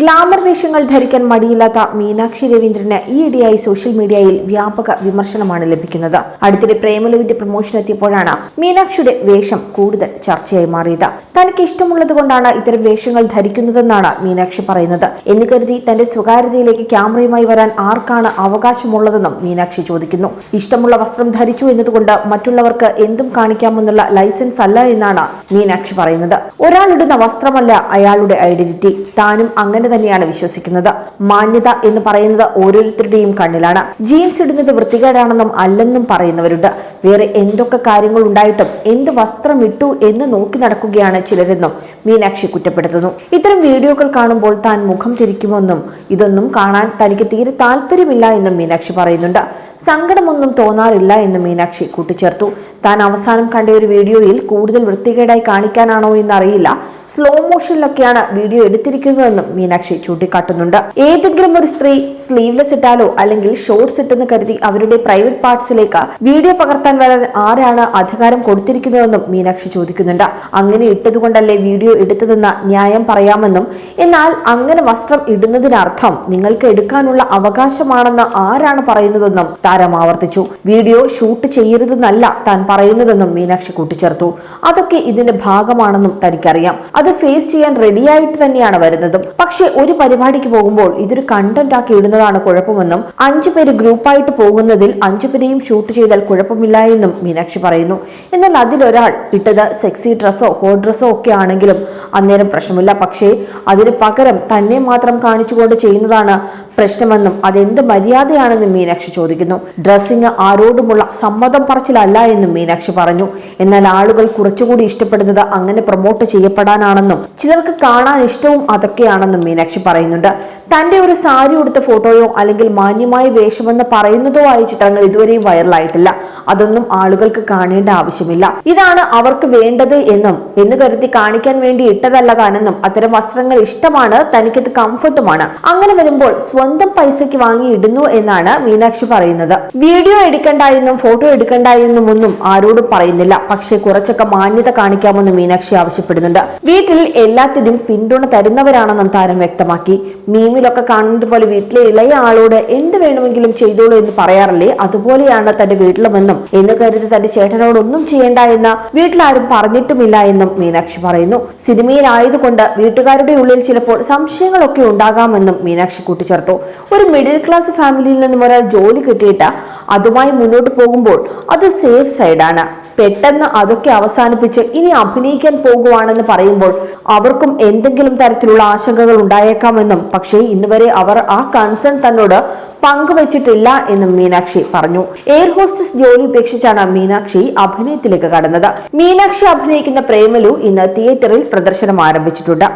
Glamour വേഷങ്ങൾ ധരിക്കാൻ മടിയില്ലാത്ത മീനാക്ഷി രവീന്ദ്രന് ഈയിടെയായി സോഷ്യൽ മീഡിയയിൽ വ്യാപക വിമർശനമാണ് ലഭിക്കുന്നത്. അടുത്തിടെ പ്രേമലവിന്റെ പ്രൊമോഷൻ എത്തിയപ്പോഴാണ് മീനാക്ഷിയുടെ വേഷം കൂടുതൽ ചർച്ചയായി മാറിയത്. തനിക്ക് ഇഷ്ടമുള്ളത് കൊണ്ടാണ് ഇത്തരം വേഷങ്ങൾ ധരിക്കുന്നതെന്നാണ് മീനാക്ഷി പറയുന്നത്. എന്ന് കരുതി തന്റെ സ്വകാര്യതയിലേക്ക് ക്യാമറയുമായി വരാൻ ആർക്കാണ് അവകാശമുള്ളതെന്നും മീനാക്ഷി ചോദിക്കുന്നു. ഇഷ്ടമുള്ള വസ്ത്രം ധരിച്ചു എന്നതുകൊണ്ട് മറ്റുള്ളവർക്ക് എന്തും കാണിക്കാമെന്നുള്ള ലൈസൻസ് അല്ല എന്നാണ് മീനാക്ഷി പറയുന്നത്. ഒരാളിടുന്ന വസ്ത്രമല്ല അയാളുടെ ഐഡന്റിറ്റി. താനും അങ്ങനെ തന്നെയാണ് വിശ്വസിക്കുന്നത്. മാന്യത എന്ന് പറയുന്നത് ഓരോരുത്തരുടെയും കണ്ണിലാണ്. ജീൻസ് ഇടുന്നത് വൃത്തികേടാണെന്നും അല്ലെന്നും പറയുന്നവരുണ്ട്. വേറെ എന്തൊക്കെ കാര്യങ്ങൾ ഉണ്ടായിട്ടും എന്ത് വസ്ത്രം ഇട്ടു എന്ന് നോക്കി നടക്കുകയാണ് ചിലരെന്നും മീനാക്ഷി കുറ്റപ്പെടുത്തുന്നു. ഇത്തരം വീഡിയോകൾ കാണുമ്പോൾ താൻ മുഖം തിരിക്കുമെന്നും ഇതൊന്നും കാണാൻ തനിക്ക് തീരെ താല്പര്യമില്ല എന്നും മീനാക്ഷി പറയുന്നുണ്ട്. സങ്കടമൊന്നും തോന്നാറില്ല എന്നും മീനാക്ഷി കൂട്ടിച്ചേർത്തു. താൻ അവസാനം കണ്ട ഒരു വീഡിയോയിൽ കൂടുതൽ വൃത്തികേടായി കാണിക്കാനാണോ എന്നറിയില്ല. സ്ലോ മോഷനിലൊക്കെയാണ് വീഡിയോ എടുത്തിരിക്കുന്നതെന്നും മീനാക്ഷി ചൂണ്ടിക്കാട്ടുന്നുണ്ട്. ഏതെങ്കിലും ഒരു സ്ത്രീ സ്ലീവ്ലെസ് ഇട്ടാലോ അല്ലെങ്കിൽ ഷോർട്ട്സ് ഇട്ടെന്ന് കരുതി അവരുടെ പ്രൈവറ്റ് പാർട്സിലേക്ക് വീഡിയോ പകർത്താൻ വരാൻ ആരാണ് അധികാരം കൊടുത്തിരിക്കുന്നതെന്നും മീനാക്ഷി ചോദിക്കുന്നുണ്ട്. അങ്ങനെ ഇട്ടതുകൊണ്ടല്ലേ വീഡിയോ എടുത്തതെന്ന ന്യായം പറയാമെന്നും. എന്നാൽ അങ്ങനെ വസ്ത്രം ഇടുന്നതിനർത്ഥം നിങ്ങൾക്ക് എടുക്കാനുള്ള അവകാശമാണെന്ന് ആരാണ് പറയുന്നതെന്നും താരം ആവർത്തിച്ചു. വീഡിയോ ഷൂട്ട് ചെയ്യരുതെന്നല്ല താൻ പറയുന്നതെന്നും മീനാക്ഷി കൂട്ടിച്ചേർത്തു. അതൊക്കെ ഇതിന്റെ ഭാഗമാണെന്നും തനിക്കറിയാം. അത് ഫേസ് ചെയ്യാൻ റെഡിയായിട്ട് തന്നെയാണ് വരുന്നതും. പക്ഷേ ഒരു പരിപാടിക്ക് പോകുമ്പോൾ ഇതൊരു കണ്ടന്റ് ആക്കി ഇടുന്നതാണ് കുഴപ്പമെന്നും അഞ്ചു പേര് ഗ്രൂപ്പായിട്ട് പോകുന്നതിൽ അഞ്ചു പേരെയും ഷൂട്ട് ചെയ്താൽ കുഴപ്പമില്ല എന്നും മീനാക്ഷി പറയുന്നു. എന്നാൽ അതിലൊരാൾ ഇട്ടത് സെക്സി ഡ്രസ്സോ ഹോട്ട് ഡ്രസ്സോ ഒക്കെ ആണെങ്കിലും അന്നേരം പ്രശ്നമില്ല. പക്ഷേ അതിന് പകരം തന്നെ മാത്രം കാണിച്ചുകൊണ്ട് ചെയ്യുന്നതാണ് പ്രശ്നമെന്നും അതെന്ത് മര്യാദയാണെന്നും മീനാക്ഷി ചോദിക്കുന്നു. ഡ്രസ്സിങ് ആരോടുമുള്ള സമ്മതം പറച്ചിലല്ല എന്നും മീനാക്ഷി പറഞ്ഞു. എന്നാൽ ആളുകൾ കുറച്ചുകൂടി ഇഷ്ടപ്പെടുന്നത് അങ്ങനെ പ്രൊമോട്ട് ചെയ്യപ്പെടാനാണെന്നും ചിലർക്ക് കാണാൻ ഇഷ്ടവും അതൊക്കെയാണെന്നും മീനാക്ഷി പറയുന്നുണ്ട്. തന്റെ ഒരു സാരി ഉടുത്ത ഫോട്ടോയോ അല്ലെങ്കിൽ മാന്യമായ വേഷമെന്ന് പറയുന്നതോ ആയ ചിത്രങ്ങൾ ഇതുവരെയും വൈറലായിട്ടില്ല. അതൊന്നും ആളുകൾക്ക് കാണേണ്ട ആവശ്യമില്ല. ഇതാണ് അവർക്ക് വേണ്ടത് എന്നും എന്ന് കരുതി കാണിക്കാൻ വേണ്ടി ഇട്ടതല്ല താനെന്നും അത്തരം വസ്ത്രങ്ങൾ ഇഷ്ടമാണ് തനിക്കത് കംഫർട്ടുമാണ്. അങ്ങനെ വരുമ്പോൾ സ്വന്തം പൈസയ്ക്ക് വാങ്ങി ഇടുന്നു എന്നാണ് മീനാക്ഷി പറയുന്നത്. വീഡിയോ എടുക്കണ്ട എന്നും ഫോട്ടോ എടുക്കണ്ട എന്നും ഒന്നും ആരോടും പറയുന്നില്ല. പക്ഷേ കുറച്ചൊക്കെ മാന്യത കാണിക്കാമെന്ന് മീനാക്ഷി ആവശ്യപ്പെടുന്നുണ്ട്. വീട്ടിൽ എല്ലാത്തിനും പിന്തുണ തരുന്നവരാണെന്നും താരം വ്യക്തമാക്കി. മീമിലൊക്കെ കാണുന്നത് പോലെ വീട്ടിലെ ഇളയ ആളോട് എന്ത് വേണമെങ്കിലും ചെയ്തോളൂ എന്ന് പറയാറില്ലേ? അതുപോലെയാണ് തന്റെ വീട്ടിലുമെന്നും. എന്ന് കരുതി തന്റെ ചേട്ടനോടൊന്നും ചെയ്യേണ്ട എന്ന് വീട്ടിലാരും പറഞ്ഞിട്ടുമില്ല എന്നും മീനാക്ഷി പറയുന്നു. സിനിമയിലായതുകൊണ്ട് വീട്ടുകാരുടെ ഉള്ളിൽ ചിലപ്പോൾ സംശയങ്ങളൊക്കെ ഉണ്ടാകാമെന്നും മീനാക്ഷി കൂട്ടിച്ചേർത്തു. ഒരു മിഡിൽ ക്ലാസ് ഫാമിലിയിൽ നിന്നും ഒരാൾ ജോലി കിട്ടിയിട്ട് അതുമായി മുന്നോട്ട് പോകുമ്പോൾ അത് സേഫ് സൈഡാണ്. പെട്ടെന്ന് അതൊക്കെ അവസാനിപ്പിച്ച് ഇനി അഭിനയിക്കാൻ പോകുവാണെന്ന് പറയുമ്പോൾ അവർക്കും എന്തെങ്കിലും തരത്തിലുള്ള ആശങ്കകൾ ഉണ്ടായേക്കാമെന്നും പക്ഷേ ഇന്നുവരെ അവർ ആ കൺസേൺ തന്നോട് പങ്കുവച്ചിട്ടില്ല എന്നും മീനാക്ഷി പറഞ്ഞു. എയർ ഹോസ്റ്റസ് ജോലി ഉപേക്ഷിച്ചാണ് മീനാക്ഷി അഭിനയത്തിലേക്ക് കടന്നത്. മീനാക്ഷി അഭിനയിക്കുന്ന പ്രേമലു ഇന്ന് തിയേറ്ററിൽ പ്രദർശനം ആരംഭിച്ചിട്ടുണ്ട്.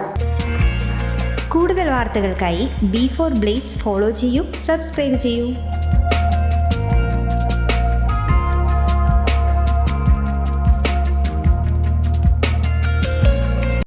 കൂടുതൽ വാർത്തകൾക്കായി ബി ഫോർ ബ്ലേസ് ഫോളോ ചെയ്യൂ സബ്സ്ക്രൈബ് ചെയ്യൂ.